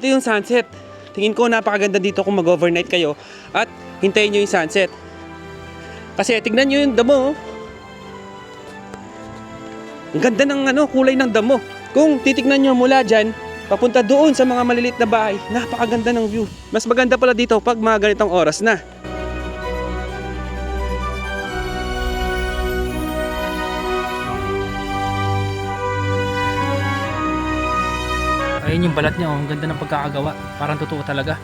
Ito yung sunset. Tingin ko napakaganda dito kung mag-overnight kayo at hintayin nyo yung sunset. Kasi tignan nyo yung damo. oh. Ang ganda ng ano, kulay ng damo. Kung titignan nyo mula dyan, papunta doon sa mga malilit na bahay, napakaganda ng view. Mas maganda pala dito pag mga ganitong oras na. Ayun yung balat niya, oh. ang ganda ng pagkakagawa. Parang totoo talaga.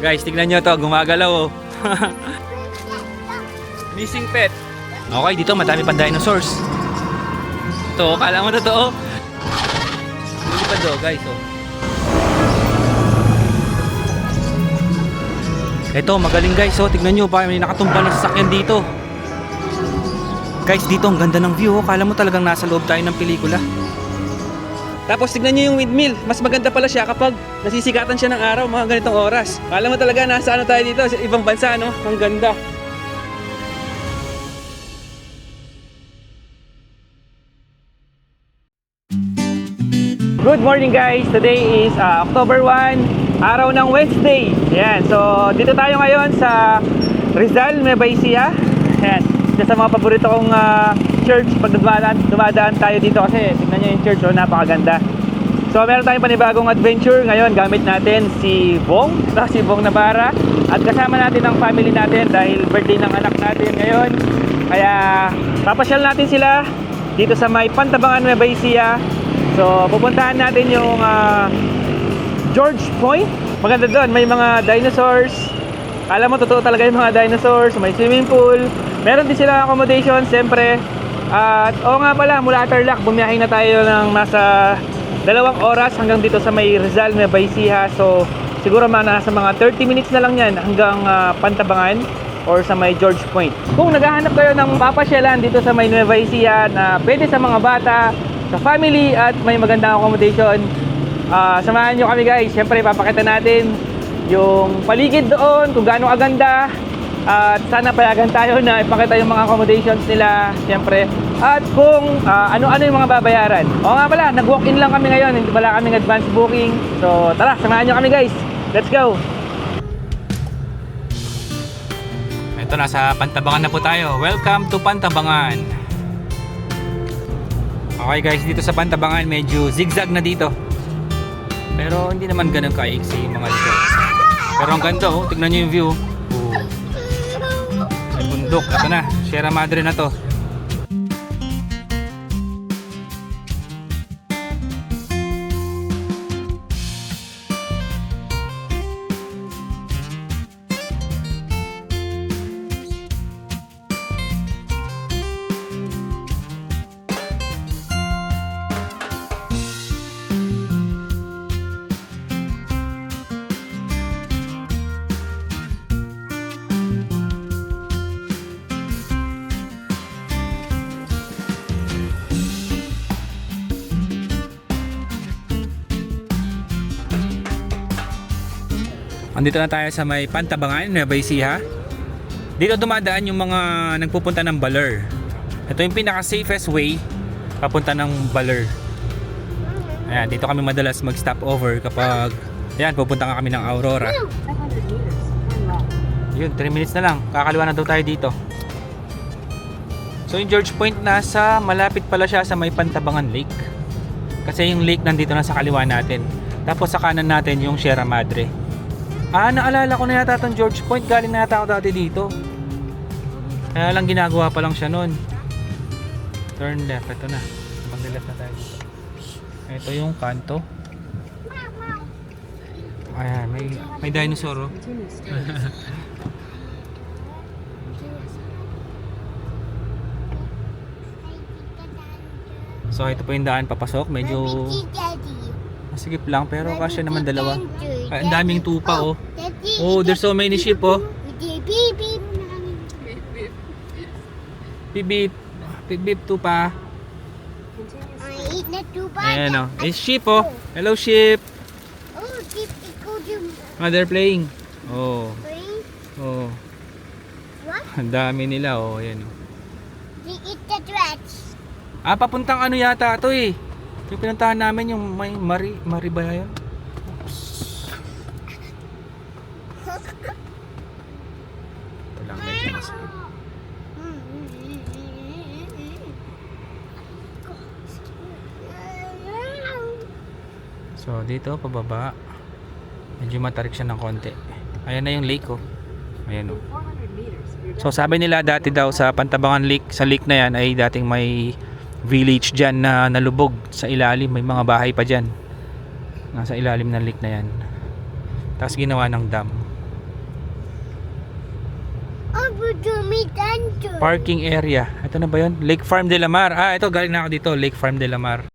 Guys, tignan nyo to, gumagalaw oh. Missing pet. Okay, dito madami pang dinosaurs. Ito, kala mo totoo. Lilipad do, guys, oh. Ito, magaling guys, oh. Tignan nyo, pa may nakatumba na sasakyan dito. Guys, dito ang ganda ng view, oh. Kala mo talagang nasa loob tayo ng pelikula. Tapos tignan nyo yung windmill. Mas maganda pala siya kapag nasisikatan siya ng araw mga ganitong oras. Kala mo talaga nasa ano tayo dito, sa ibang bansa no? Ang ganda. Good morning guys! Today is uh, October 1, araw ng Wednesday. Ayan, so dito tayo ngayon sa Rizal, Nueva Ecija. Ayan, isa sa mga paborito kong uh, church pag dumadaan, dumadaan tayo dito kasi tignan nyo yung church, oh, napakaganda. So meron tayong panibagong adventure ngayon gamit natin si Bong, ito si Bong Navarra at kasama natin ang family natin dahil birthday ng anak natin ngayon. Kaya papasyal natin sila dito sa may Pantabangan Nueva Ecija. So pupuntahan natin yung ah, George Point. Maganda doon, may mga dinosaurs. Alam mo, totoo talaga yung mga dinosaurs. May swimming pool. Meron din silang accommodation, siyempre. At oo nga pala, mula Tarlac, bumiyahin na tayo ng nasa dalawang oras hanggang dito sa may Rizal, Nueva Ecija. So, siguro mga nasa mga 30 minutes na lang yan hanggang ah, Pantabangan or sa may George Point. Kung naghahanap kayo ng papasyalan dito sa may Nueva Ecija na pwede sa mga bata, sa family at may magandang accommodation, Ah, samahan nyo kami guys. Siyempre, papakita natin yung paligid doon, kung gaano kaganda. At sana payagan tayo na ipakita yung mga accommodations nila, siyempre. At kung ah, ano-ano yung mga babayaran. O nga pala, nag-walk-in lang kami ngayon. Hindi wala kaming advance booking. So, tara, samahan nyo kami guys. Let's go! Ito, nasa Pantabangan na po tayo. Welcome to Pantabangan. Okay guys, dito sa Pantabangan medyo zigzag na dito. Pero hindi naman ganun kaiksi mga dito. Pero ang ganda oh, tignan nyo yung view. Bundok, ito na, Sierra Madre na to. Andito na tayo sa may Pantabangan, Nueva Ecija. Dito dumadaan yung mga nagpupunta ng Baler. Ito yung pinaka-safest way papunta ng Baler. Ayan, dito kami madalas mag-stop over kapag ayan, pupunta nga kami ng Aurora. Yun, 3 minutes na lang. Kakaliwa na daw tayo dito. So yung George Point nasa malapit pala siya sa may Pantabangan Lake. Kasi yung lake nandito na sa kaliwa natin. Tapos sa kanan natin yung Sierra Madre. Ah, naalala ko na yata itong George Point. Galing na yata ako dati dito. Kaya lang ginagawa pa lang siya noon. Turn left. Ito na. Mag-left na tayo dito. Ito yung kanto. Ayan, may, may dinosaur oh. So ito po yung daan papasok. Medyo masigip lang pero kasya naman dalawa. Ay, ang daming tupa oh. Oh, there's so many sheep oh. Beep beep. Beep beep tupa. Ayan oh. Eh, sheep oh. Hello sheep. Ah, they're playing. Oh. Oh. What? Ang dami nila oh. Ayan oh. They eat the rats. Ah, papuntang ano yata to eh. Yung pinuntahan namin yung may Mari, Mari ba yun? So dito pababa. Medyo matarik siya ng konti. Ayan na yung lake oh. Ayan oh. So sabi nila dati daw sa Pantabangan Lake, sa lake na yan ay dating may village dyan na nalubog sa ilalim. May mga bahay pa dyan. Nasa ilalim ng lake na yan. Tapos ginawa ng dam. Parking area. Ito na ba yun? Lake Farm de la Mar. Ah, ito galing na ako dito. Lake Farm de la Mar.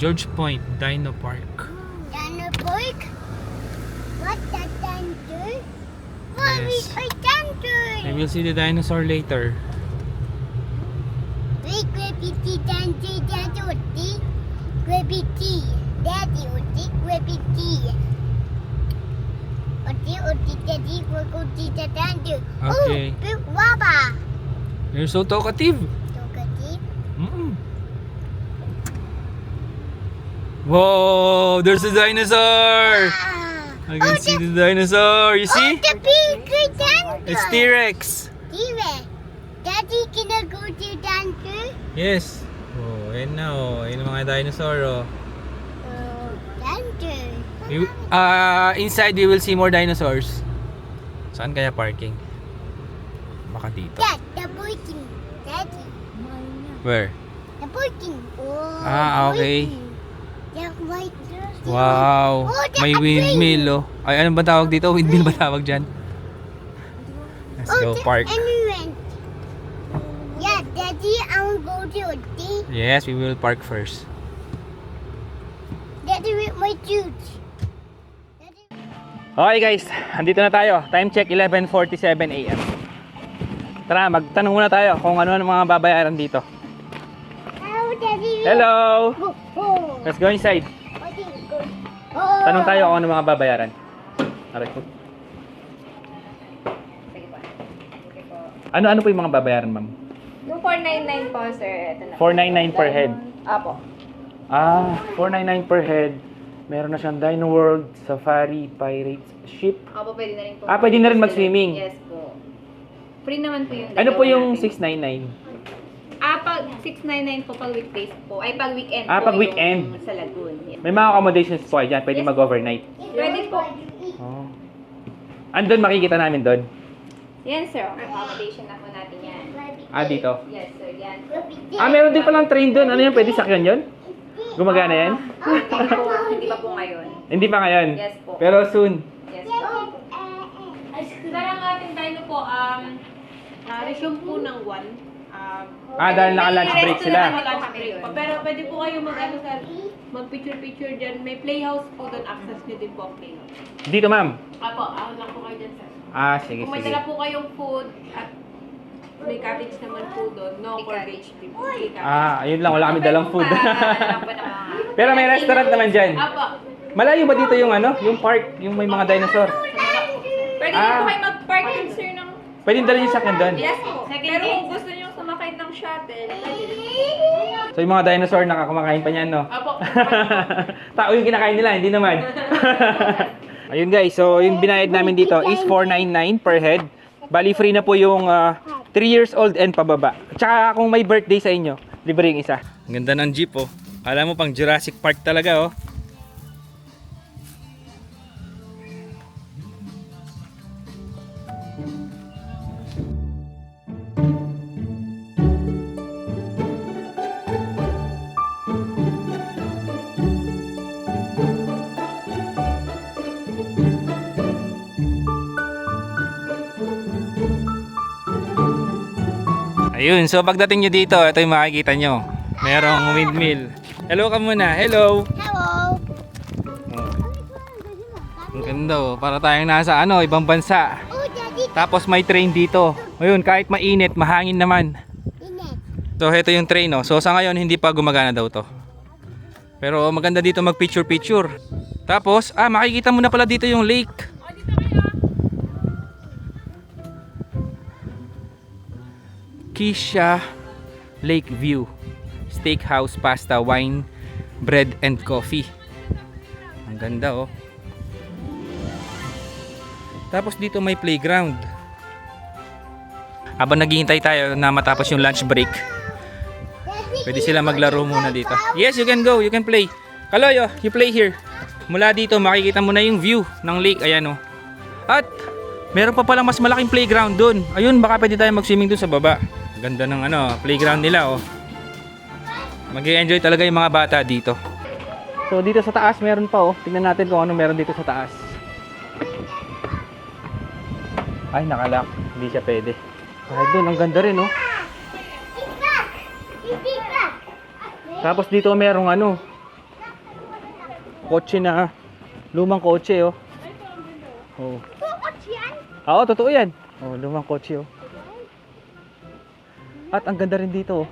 George Point Dino Park. Yes. We will see the dinosaur later. Daddy, uti, grabity. Uti, uti, daddy, uti, daddy. Okay. Oh, big waba. You're so. Talkative. Whoa, there's a dinosaur. Ah. I can see the dinosaur. You Oh, see? the big dinosaur. It's T-Rex. T-Rex. Daddy, can I go to dinosaur? Yes. Oh, ayan na oh. Mga dinosaur oh. Oh, dinosaur. We, uh, inside we will see more dinosaurs. Saan kaya parking? Baka dito. Dad, the working. Daddy. Where? The working. Oh, Ah, okay. The white. Wow. Oh, May windmill oh. Ay, ano ba tawag dito? Windmill ba tawag dyan? Let's Oh, go park. Yeah, Daddy, I will go to the Yes, we will park first. Daddy with my juice. Daddy. Okay guys, andito na tayo. Time check 11.47 a.m. Tara, magtanong muna tayo kung ano ang mga babayaran dito. Hello, Daddy. Hello! Oh, oh. Let's go inside. Tanong tayo kung ano mga babayaran. Aray ko. Ano-ano po yung mga babayaran, ma'am? Yung 499 po, sir. Ito na. 499 per head. Apo. Ah, 499 per head. Meron na siyang Dino World, Safari, Pirates, Ship. Apo, pwede na rin po. Ah, pwede na rin mag-swimming. Yes po. Free naman po yung Ano po yung natin. 699? Ah, pag 699 po pag weekdays po. Ay, pag weekend Ah, po pag weekend. yung sa Lagoon. Yes. May mga accommodations po kayo dyan. Pwede Yes. mag-overnight. Pwede po. Oh. Andun makikita namin doon. Yan, sir. Accommodation na po natin yan. Ah, dito. Yes, sir. Yan. Ah, meron din palang train doon. Ano yun? Pwede sakyan yun? Gumagana yan? hindi, po, hindi pa po ngayon. Hindi pa ngayon. Yes po. Pero soon. Yes po. Dahil ang ating dino po, um, uh, resume po ng 1. Um, Ah, dahil naka-lunch break sila. May lunch break po. Pero pwede po kayo mag, ano, sir, mag-picture-picture dyan. May playhouse po doon. Access nyo din po ang playhouse. Dito, ma'am. Apo, ahon lang po kayo dyan, sir. Ah, sige, Kung may sige. dala po kayong food at may cottage naman po doon, no po. Free cottage. Ah, ayun lang. Wala kami dalang food. Pero may restaurant naman dyan. Apo, Malayo ba dito yung ano? Yung park? Yung may mga dinosaur? Pwede Ah. po kayo mag-park din, sir, ng... Pwede dala yung sakyan doon. Yes po. Pero kung gusto So yung mga dinosaur nakakumakain pa niyan, no? apo. Tao yung kinakain nila, hindi naman. Ayun guys, so yung binayad namin dito is 499 per head. Bali free na po yung ah, 3 years old and pababa. Tsaka kung may birthday sa inyo, libre yung isa. Ang ganda ng jeep oh. Alam mo pang Jurassic Park talaga oh. Ayun, so pagdating nyo dito, ito yung makikita nyo. Merong windmill. Hello ka muna. Hello. Hello. Ang ganda oh. Para tayong nasa ano, ibang bansa. Oh, Tapos may train dito. Ayun, kahit mainit, mahangin naman. So, ito yung train oh. So, sa ngayon, hindi pa gumagana daw to. Pero maganda dito mag picture picture. Tapos, ah, makikita mo na pala dito yung lake. Kisha Lake View. Steakhouse, pasta, wine, bread, and coffee. Ang ganda oh. Tapos dito may playground. Habang naghihintay tayo na matapos yung lunch break, pwede sila maglaro muna dito. Yes, you can go. You can play. Kaloyo, you play here. Mula dito, makikita mo na yung view ng lake. Ayan oh. At, meron pa palang mas malaking playground dun. Ayun, baka pwede tayo mag-swimming dun sa baba. Ganda ng ano, playground nila oh. mag enjoy talaga yung mga bata dito. So dito sa taas meron pa oh. Tingnan natin kung ano meron dito sa taas. Ay, nakalak. Hindi siya pwede. Kahit doon, ang ganda rin oh. Tapos dito merong ano, kotse na, lumang kotse oh. Oh. Oo, totoo yan. Oh, lumang kotse oh. At ang ganda rin dito oh.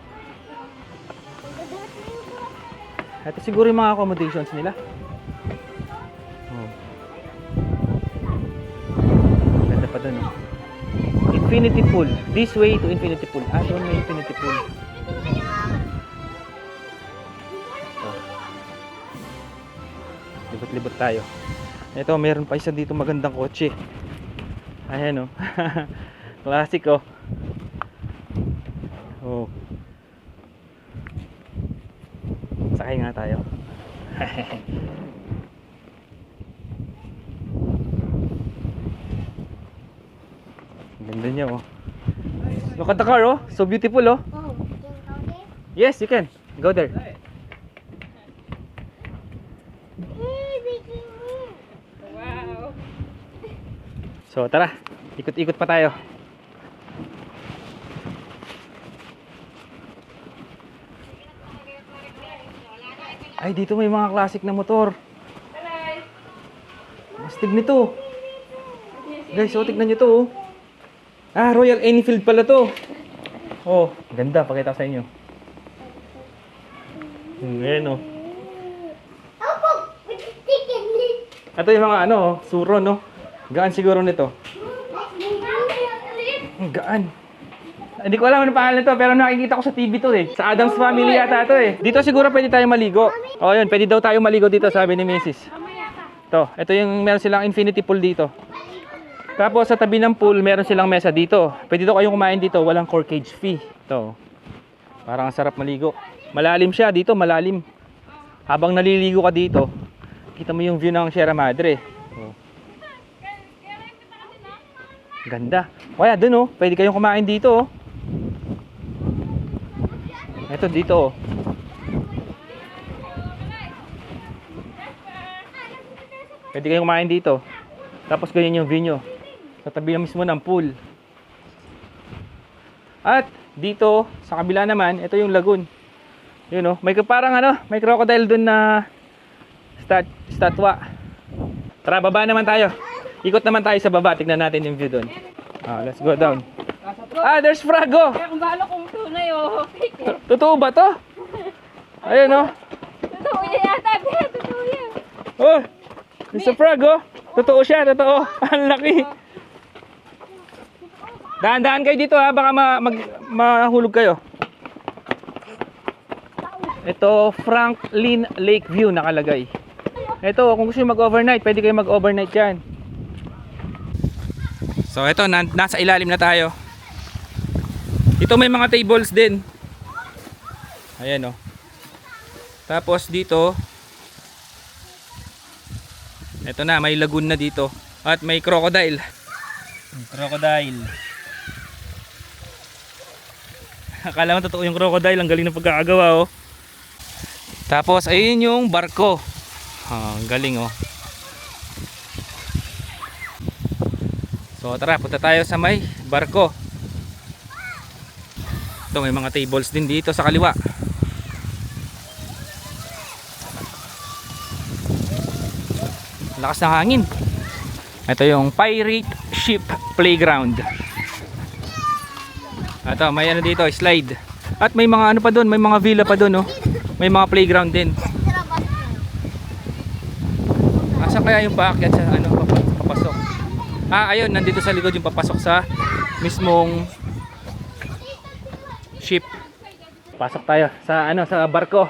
Ito siguro yung mga accommodations nila. Oh. Ganda pa dun oh. Infinity Pool. This way to Infinity Pool. Ah, doon may Infinity Pool. Libot-libot tayo. Ito, meron pa isa dito magandang kotse. Ayan oh. Classic oh. Oh. Sakay nga tayo. Ang Ganda niya oh. Look at the car oh. So beautiful oh. Oh, can go there? Yes, you can. Go there. Wow. So tara, ikot-ikot pa tayo. Ay, dito may mga classic na motor. Astig nito. Guys, so tignan nyo to. oh. Ah, Royal Enfield pala to. Oh, ganda. Pakita ko sa inyo. Hmm, Ayan oh. Chicken. Ito yung mga ano, oh, suro no. Gaan siguro nito. Ang gaan. Hindi ko alam ano pangalan nito pero nakikita ko sa TV to eh. Sa Adams Family yata to eh. Dito siguro pwede tayo maligo. O yun, pwede daw tayo maligo dito sabi ni Mrs. To, ito yung meron silang infinity pool dito. Tapos sa tabi ng pool, meron silang mesa dito. Pwede daw kayong kumain dito, walang corkage fee. To. Parang ang sarap maligo. Malalim siya dito, malalim. Habang naliligo ka dito, kita mo yung view ng Sierra Madre. Oh. Ganda. Kaya dun oh, pwede kayong kumain dito oh. Ito dito oh. Pwede kayong kumain dito. Tapos ganyan yung view nyo. Sa tabi na mismo ng pool. At dito, sa kabila naman, ito yung lagoon. Yun oh, may parang ano, may crocodile dun na stat statwa. Tara, baba naman tayo. Ikot naman tayo sa baba. Tignan natin yung view dun. Ah, let's go down. Ah, there's Frago. Kaya kung balo kung tunay oh. Totoo ba to? Ayun oh. Totoo yan yata. Totoo yan. Oh, Mr. Frago. Totoo siya, totoo. Ang laki. Dahan-dahan kayo dito ha, baka ma mag mahulog kayo. Ito, Franklin Lakeview nakalagay. Ito, kung gusto mag-overnight, pwede kayo mag-overnight dyan. So ito, na, nasa ilalim na tayo. Dito may mga tables din. Ayan oh. Tapos dito, ito na, may lagoon na dito. At may crocodile. Crocodile. Akala mo totoo yung crocodile, ang galing ng pagkakagawa oh. Tapos ayun yung barko. Ang galing oh. So tara, punta tayo sa may barko. Ito may mga tables din dito sa kaliwa. Lakas ng hangin. Ito yung Pirate Ship Playground. Ito, may ano dito, slide. At may mga ano pa doon, may mga villa pa doon, oh. May mga playground din. Asa kaya yung paakyat sa ano papa- papasok? Ah, ayun, nandito sa likod yung papasok sa mismong ship. Pasok tayo sa ano sa barko.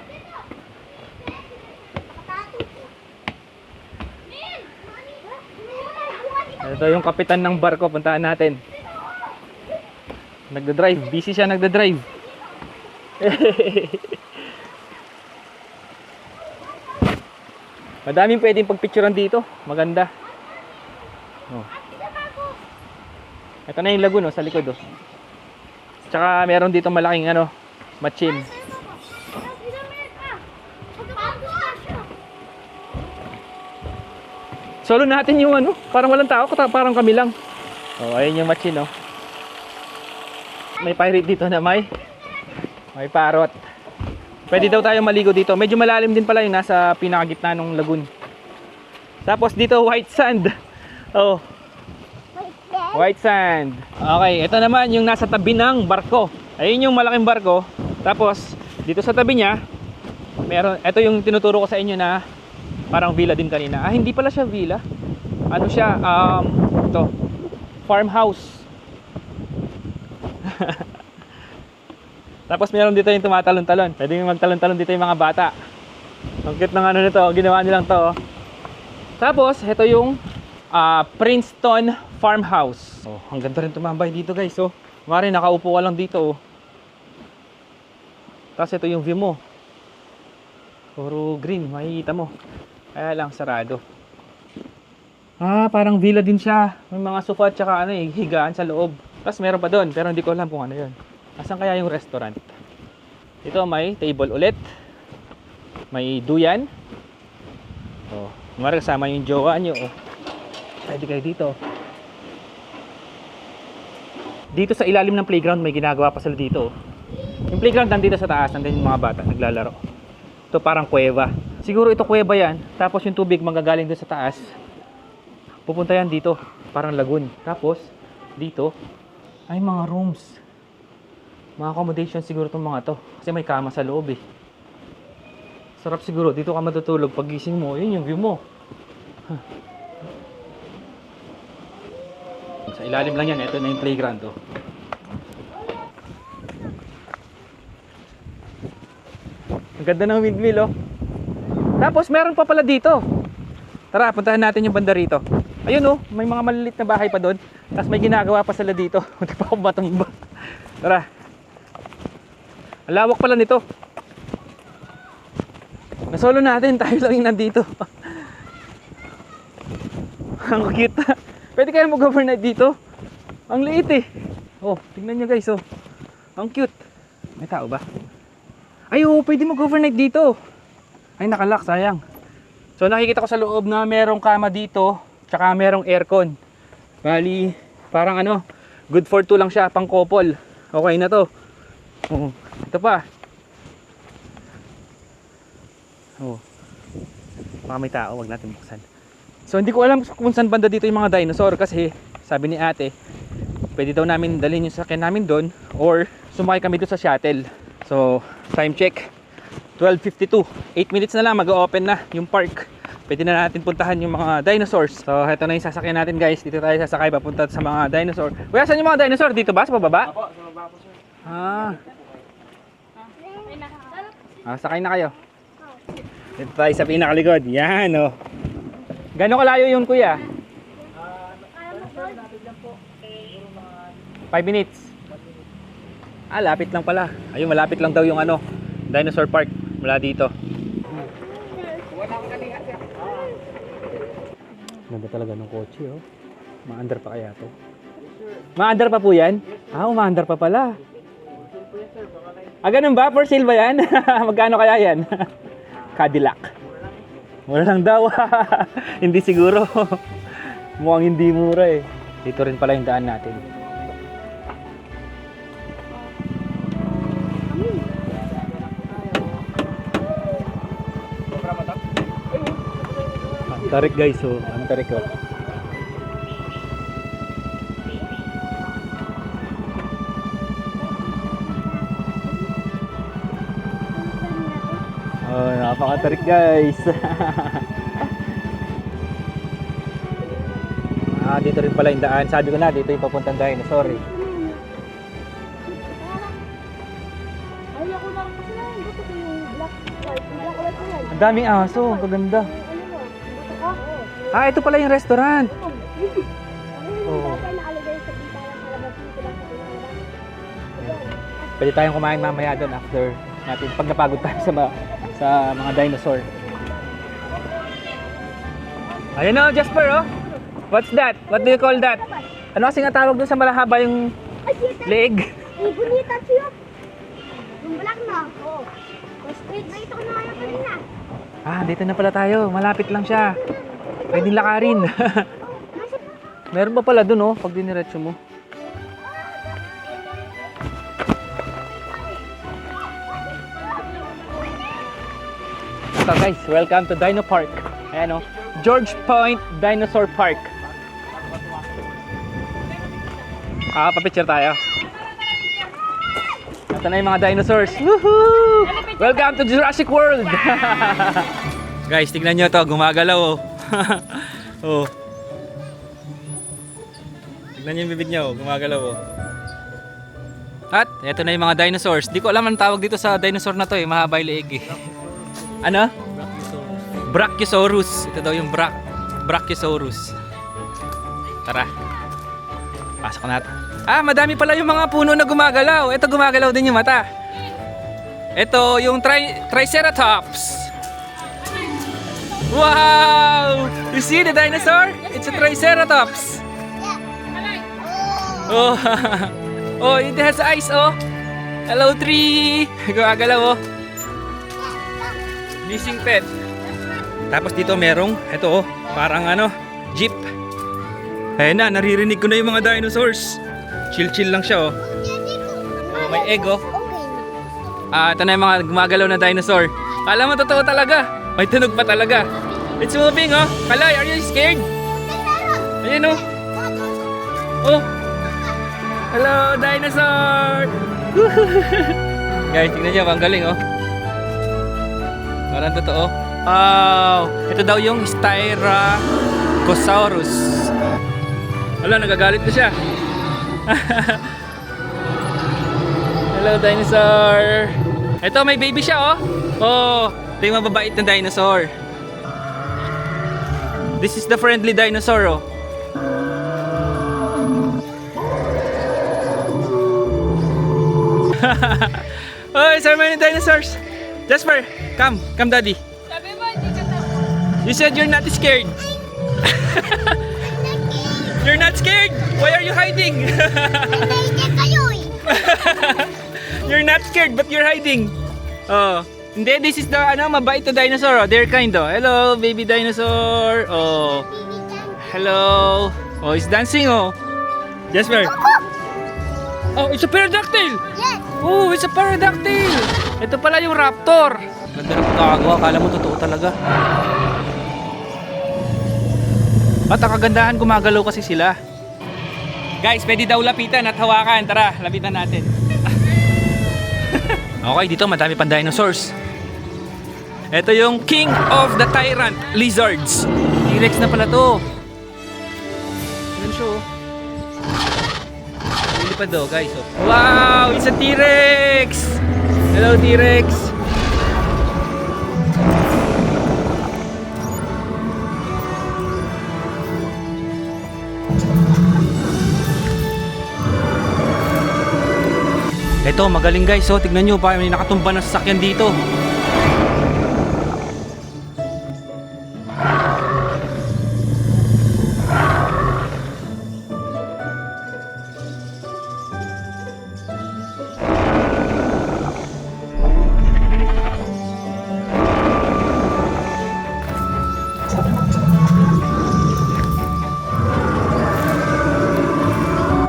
Ito yung kapitan ng barko, puntaan natin. Nagda-drive, busy siya nagda-drive. Madaming pwedeng pagpicturean dito. Maganda. Oh. Ito na yung lagoon oh, sa likod oh. Tsaka meron dito malaking ano, matchin. Solo natin yung ano, parang walang tao, parang kami lang. Oh, ayun yung matchin oh. May pirate dito na may may parrot. Pwede daw tayo maligo dito. Medyo malalim din pala yung nasa pinakagitna ng lagoon. Tapos dito white sand. Oh, white sand. Okay, ito naman yung nasa tabi ng barko. Ayun yung malaking barko. Tapos dito sa tabi niya, meron ito yung tinuturo ko sa inyo na parang villa din kanina. Ah, hindi pala siya villa. Ano siya? Um, ito. Farmhouse. Tapos meron dito yung tumatalon-talon. Pwede yung magtalon-talon dito yung mga bata. Ang cute ng ano nito, ginawa nilang to. oh. Tapos, ito yung ah, Princeton Farmhouse. Oh, ang ganda rin tumambay dito guys. So, mari nakaupo ka lang dito. Oh. Tapos ito yung view mo. Puro green, makikita mo. Kaya lang sarado. Ah, parang villa din siya. May mga sofa at saka ano eh, higaan sa loob. Tapos meron pa doon, pero hindi ko alam kung ano yun. Asan kaya yung restaurant? Ito may table ulit. May duyan. Oh, kumari kasama yung jowa nyo. Oh. Pwede kayo dito. Dito sa ilalim ng playground may ginagawa pa sila dito. oh. Yung playground nandito sa taas, nandun yung mga bata naglalaro. Ito parang kuweba. Siguro ito kuweba yan. Tapos yung tubig manggagaling doon sa taas. Pupunta yan dito. Parang lagoon. Tapos, dito, ay mga rooms. Mga accommodation siguro itong mga to. Kasi may kama sa loob eh. Sarap siguro. Dito ka matutulog. Pag gising mo, yun yung view mo. Huh. Sa ilalim lang yan. Ito na yung playground oh. Ang ganda ng windmill oh. Tapos meron pa pala dito. Tara, puntahan natin yung banda rito. Ayun oh, may mga maliliit na bahay pa doon. Tapos may ginagawa pa sila dito. Hindi pa ako matumba. Tara. Ang lawak pala nito. Nasolo natin, tayo lang yung nandito. Ang cute. Pwede kaya mag-overnight dito? Ang liit eh. Oh, tingnan nyo guys oh. Ang cute. May tao ba? Ay oh, pwede mag-overnight dito. Ay nakalock, sayang. So nakikita ko sa loob na merong kama dito, tsaka merong aircon. Bali, parang ano, good for two lang siya, pang couple. Okay na to. Oh, ito pa. Oh. Baka may tao, wag natin buksan. So hindi ko alam kung saan banda dito yung mga dinosaur kasi sabi ni ate, pwede daw namin dalhin yung sakyan namin doon or sumakay kami doon sa shuttle. So, time check. 12.52. 8 minutes na lang mag-open na yung park. Pwede na natin puntahan yung mga dinosaurs. So, ito na yung sasakyan natin guys. Dito tayo sasakay papunta sa mga dinosaur. Kuya, saan yung mga dinosaur? Dito ba? Sa pababa? Opo, sa baba po sir. Ah. Ah, sakay na kayo. Dito tayo sa pinakalikod. Yan, oh. Gano'ng kalayo yun, kuya? 5 minutes. Ah, lapit lang pala. Ayun, malapit lang daw yung ano, Dinosaur Park mula dito. Ganda talaga ng kotse, oh. Maandar pa kaya to? Maandar pa po yan? Ah, umaandar pa pala. Ah, ganun ba? For sale ba yan? Magkano kaya yan? Cadillac. Mura lang daw. hindi siguro. Mukhang hindi mura eh. Dito rin pala yung daan natin. Tarik guys, oh. Ano tarik oh? Oh, napakatarik guys. ah, dito rin pala yung daan. Sabi ko na, dito yung papuntang dinosaur eh. Ayoko lang kasi na. Gusto ko yung black black white na yan. Ang daming aso, ang kaganda. Ah, ito pala yung restaurant. Oo. Pwede tayong kumain mamaya doon after natin pag napagod tayo sa, sa mga dinosaur. Ayun o, Jasper oh. What's that? What do you call that? Ano kasi nga tawag doon sa malahaba yung leeg? Ay, bonita siya. Yung black na. Oo. Straight. Nakita ko na kaya kanina. Ah, dito na pala tayo. Malapit lang siya. Pwedeng lakarin. Meron pa pala doon oh, pag diniretso mo. So guys, welcome to Dino Park. Ayan oh, George Point Dinosaur Park. Ah, papicture tayo. Ito na yung mga dinosaurs. Woohoo! Welcome to Jurassic World! Guys, tignan nyo to, gumagalaw oh. oh. Tignan nyo yung bibig niya oh, gumagalaw oh. At, eto na yung mga dinosaurs. Di ko alam ang tawag dito sa dinosaur na to eh, mahaba yung leeg eh. Ano? Brachiosaurus. Ito daw yung Brak Brachiosaurus. Tara. Pasok natin. Ah, madami pala yung mga puno na gumagalaw. Ito gumagalaw din yung mata. Ito yung tri Triceratops. Wow! You see the dinosaur? It's a Triceratops. Oh, oh, it has eyes, oh. Hello, tree. Gumagalaw, oh. Missing pet. Tapos dito merong, ito, oh, parang ano, jeep. Ayun na, naririnig ko na yung mga dinosaurs. Chill-chill lang siya, oh. Oh, may egg, oh. Ah, ito na yung mga gumagalaw na dinosaur. Kala mo totoo talaga. May tunog pa talaga. It's moving, oh. Kalay, are you scared? Ayun, oh. Oh. Hello, dinosaur! Guys, tingnan niyo, ang galing, oh. Parang totoo. Wow! Ito daw yung Styracosaurus. Wala, nagagalit na siya. Hello, dinosaur! Ito, may baby siya, oh. Oh, ito yung mababait na dinosaur. This is the friendly dinosaur, oh. oh, so many dinosaurs. Jasper, come. Come, daddy. You said you're not scared. you're not scared. Why are you hiding? Eh. you're not scared, but you're hiding. Oh. Hindi, this is the ano, mabait na dinosaur. Oh. They're kind, oh. Hello, baby dinosaur. Oh. Hello. Oh, it's dancing, oh. Jasper. Oh, it's a pterodactyl. Yes. Oh, it's a pterodactyl! Ito pala yung raptor. Ganda ng pagkakagawa. Akala mo totoo talaga. At ang kagandahan, gumagalaw kasi sila. Guys, pwede daw lapitan at hawakan. Tara, lapitan natin. Okay, dito madami pang dinosaurs. Ito yung King of the Tyrant Lizards. T-Rex na pala to. Yan siya oh. Lilipad daw guys. Oh. Wow! It's a T-Rex! Hello T-Rex! Ito magaling guys. Oh, tignan nyo may nakatumba na sasakyan dito.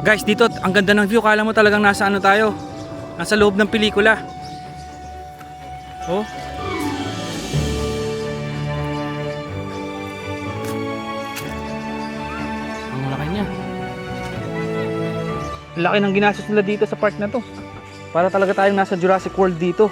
Guys, dito ang ganda ng view. Kala mo talagang nasa ano tayo? Nasa loob ng pelikula. Oh. Ang laki niya. Laki ng ginastos nila dito sa park na to. Para talaga tayong nasa Jurassic World dito.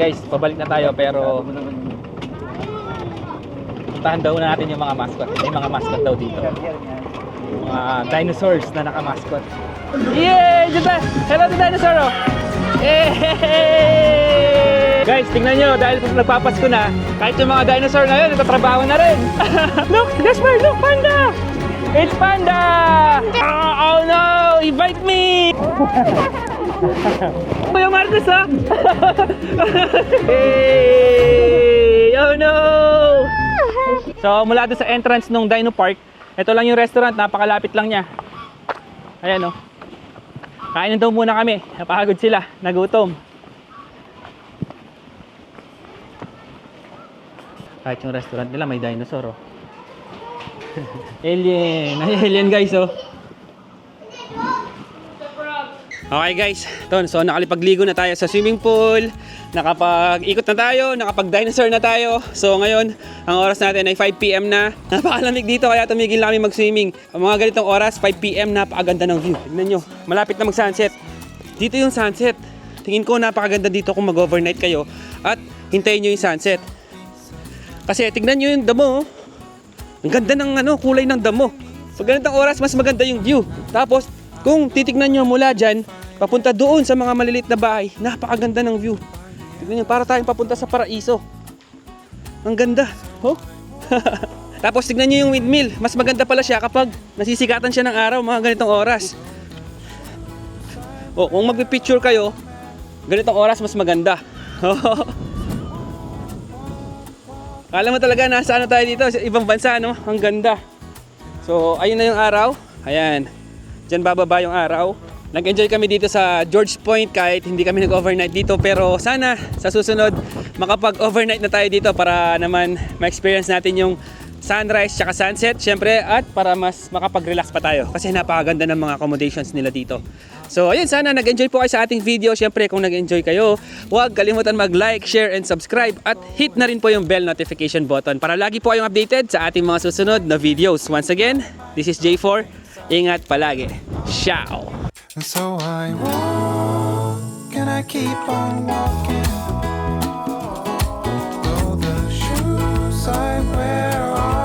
Guys, pabalik na tayo pero puntahan daw natin yung mga mascot. May mga mascot daw dito. Mga dinosaurs na naka-mascot. Yay! Dito! Hello to dinosaur! Oh! Guys, tingnan nyo, dahil nagpapasko na, kahit yung mga dinosaur na yun, nagtatrabaho na rin. look! Jasper, look! Panda! It's Panda! Oh, oh no! Invite me! Kuya Marcos ha? hey! Oh no! So mula doon sa entrance ng Dino Park, ito lang yung restaurant, napakalapit lang niya. Ayan oh. Kain daw muna kami, napagod sila, nagutom. Kahit yung restaurant nila may dinosaur oh. alien, alien guys oh. Okay guys, ton, so nakalipagligo na tayo sa swimming pool, nakapag-ikot na tayo, nakapag-dinosaur na tayo. So ngayon, ang oras natin ay 5pm na. Napakalamig dito kaya tumigil na kami mag-swimming. Ang mga ganitong oras, 5pm, napakaganda ng view. Tignan nyo, malapit na mag-sunset. Dito yung sunset. Tingin ko napakaganda dito kung mag-overnight kayo at hintayin nyo yung sunset. Kasi tignan nyo yung damo. oh. Ang ganda ng ano, kulay ng damo. Pag ganitong oras, mas maganda yung view. Tapos, kung titignan nyo mula dyan, papunta doon sa mga maliliit na bahay, napakaganda ng view. Tignan nyo, para tayong papunta sa paraiso. Ang ganda. Oh? Tapos tignan nyo yung windmill. Mas maganda pala siya kapag nasisikatan siya ng araw, mga ganitong oras. O, kung magpipicture kayo, ganitong oras mas maganda. Kala mo talaga nasa ano tayo dito, ibang bansa, no? Ang ganda. So, ayun na yung araw. Ayan. Diyan bababa yung araw. Nag-enjoy kami dito sa George Point kahit hindi kami nag-overnight dito. Pero sana sa susunod makapag-overnight na tayo dito para naman ma-experience natin yung sunrise tsaka sunset syempre at para mas makapag-relax pa tayo kasi napakaganda ng mga accommodations nila dito. So ayun sana nag-enjoy po kayo sa ating video. Syempre kung nag-enjoy kayo, huwag kalimutan mag-like, share and subscribe at hit na rin po yung bell notification button para lagi po kayong updated sa ating mga susunod na videos. Once again, this is J4. Ingat palagi. Ciao! And so I walk and I keep on walking. Though the shoes I wear are